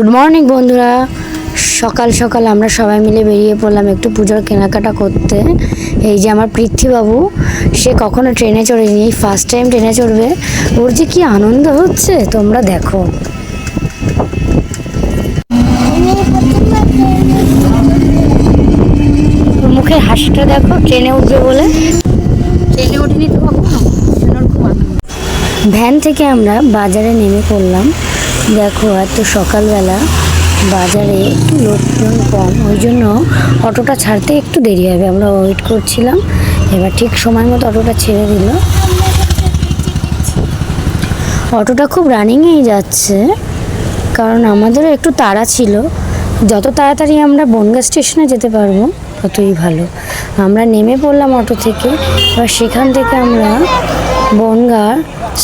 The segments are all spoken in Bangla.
গুড মর্নিং বন্ধুরা। সকাল সকাল আমরা সবাই মিলে বেরিয়ে পড়লাম একটু পুজোর কেনাকাটা করতে। এই যে আমার পৃথ্বীবাবু সে কখনো ট্রেনে চড়েনি এই ফার্স্ট টাইম ট্রেনে চড়বে। ওর যে কি আনন্দ হচ্ছে তোমরা দেখো। মুখের হাসিটা দেখো ট্রেনে উঠবে বলে। ট্রেনে উঠিনি তো কখনো ভ্যান থেকে আমরা বাজারে নেমে পড়লাম। দেখো এত সকালবেলা বাজারে একটু লোকজন কম, ওই জন্য অটোটা ছাড়তে একটু দেরি হবে। আমরা ওয়েট করছিলাম, এবার ঠিক সময় মতো অটোটা ছেড়ে দিল। অটোটা খুব রানিংয়েই যাচ্ছে, কারণ আমাদেরও একটু তাড়া ছিল। যত তাড়াতাড়ি আমরা বনগা স্টেশনে যেতে পারব, ততই ভালো। আমরা নেমে পড়লাম অটো থেকে, এবার সেখান থেকে আমরা বনগাঁ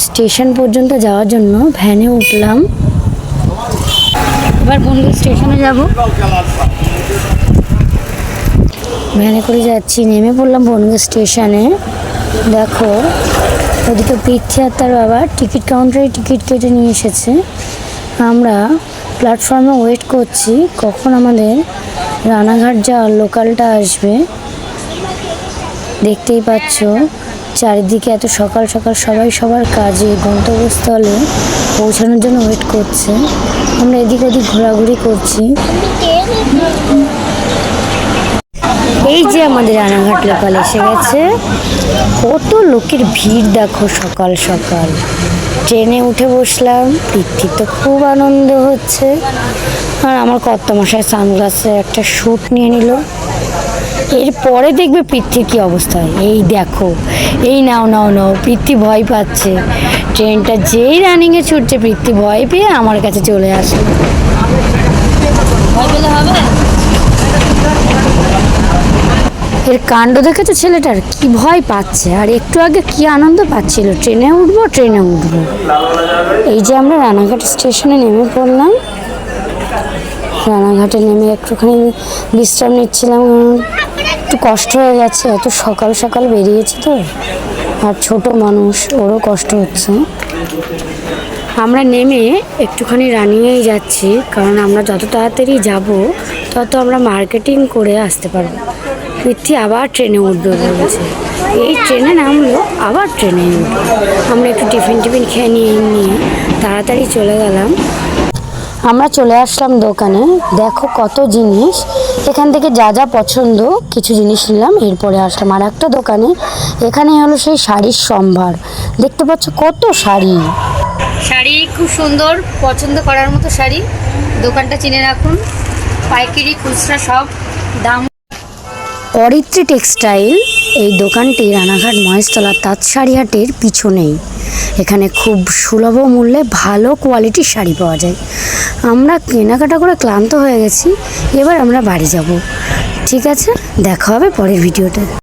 স্টেশন পর্যন্ত যাওয়ার জন্য ভ্যানে উঠলাম। এবার বনগা স্টেশনে যাব। ভ্যানে করে যাচ্ছি, নেমে পড়লাম বনগা স্টেশনে। দেখো, ওদিকে পৃথ্বী আর তার বাবা টিকিট কাউন্টারে টিকিট কেটে নিয়ে এসেছে। আমরা প্ল্যাটফর্মে ওয়েট করছি, কখন আমাদের রানাঘাট যাওয়ার লোকালটা আসবে। দেখতেই পাচ্ছ। চারিদিকে এত সকাল সকাল সবাই সবার কাজে গন্তব্যস্থলে পৌঁছানোর জন্য ওয়েট করছে। আমরা এদিক ওদিক ঘোরাঘুরি করছি। এই যে আমাদের রানাঘাট লোকাল এসে গেছে। কত লোকের ভিড় দেখো সকাল সকাল। ট্রেনে উঠে বসলাম পৃথ্বীর তো খুব আনন্দ হচ্ছে। আর আমার কর্তমশাই সানগ্লাসে একটা শ্যুট নিয়ে নিল। এরপরে দেখবে পৃথ্বীর কী অবস্থা। হয় এই দেখো, এই নাও নাও নাও, পৃথ্বী ভয় পাচ্ছে। ট্রেনটা যেই রানিংয়ে ছুটছে, পৃথ্বী ভয় পেয়ে আমার কাছে চলে আসে এর কাণ্ড দেখেছ ছেলেটার? কি ভয় পাচ্ছে। আর একটু আগে কি আনন্দ পাচ্ছিল? ট্রেনে উঠবো ট্রেনে উঠবো? এই যে আমরা রানাঘাট স্টেশনে নেমে পড়লাম। রানাঘাটে নেমে একটুখানি বিশ্রাম নিচ্ছিলাম। একটু কষ্ট হয়ে গেছে এত সকাল সকাল বেরিয়েছি তো। আর ছোট মানুষ, ওরও কষ্ট হচ্ছে। আমরা নেমে একটুখানি রানিংয়েই যাচ্ছি, কারণ আমরা যত তাড়াতাড়ি যাব, তত আমরা মার্কেটিং করে আসতে পারব। পৃথ্বী আবার ট্রেনে উঠবে বলেছে। এই ট্রেনে নামলো, আবার ট্রেনে উঠবে আমরা একটু টিফিন টিফিন খেয়ে নিয়ে নিয়ে তাড়াতাড়ি চলে গেলাম। আমরা চলে আসলাম দোকানে। দেখো কত জিনিস। এখান থেকে যা যা পছন্দ কিছু জিনিস নিলাম এরপরে আসলাম আর একটা দোকানে। এখানে হলো সেই শাড়ির সম্ভার। দেখতে পাচ্ছ কত শাড়ি। শাড়ি খুব সুন্দর পছন্দ করার মতো শাড়ি। দোকানটা চিনে রাখুন। পাইকারি খুচরা সব দাম। অরিত্রী টেক্সটাইল। এই দোকানটি রানাঘাট মহেশতলা তাঁত শাড়ি হাটের পিছনেই। এখানে খুব সুলভ মূল্যে ভালো কোয়ালিটির শাড়ি পাওয়া যায়। আমরা কেনাকাটা করে ক্লান্ত হয়ে গেছি, এবার আমরা বাড়ি যাব। ঠিক আছে, দেখা হবে পরের ভিডিওতে।